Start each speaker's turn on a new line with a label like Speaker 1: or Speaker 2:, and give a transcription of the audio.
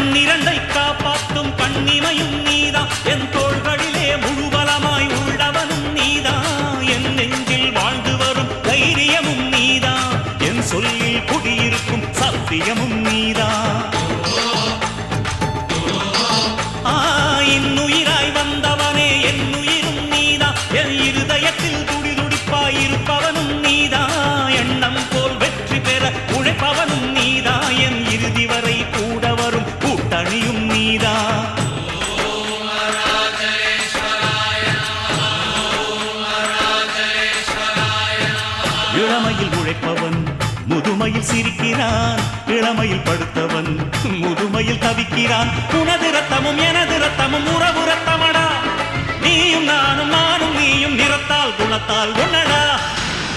Speaker 1: கண்ணிரண்டை காப்பாற்றும் கண்ணிமையும் நீதான். என் தோள்களிலே முழுபலமாய் உள்ளவனும் நீதான். என் நெஞ்சில் வாழ்ந்து வரும் தைரியமும் நீதான். என் சொல்லில் குடியிருக்கும் சத்தியமும் இளமையில் உழைப்பவன் முதுமையில் சிரிக்கிறான் இளமையில் படுத்தவன் முதுமையில் தவிக்கிறான். உனது ரத்தமும் எனது ரத்தமும் உறவு ரத்தமடா நீயும் நானும் நானும் நீயும் நிறத்தால் குணத்தால் உன்னடா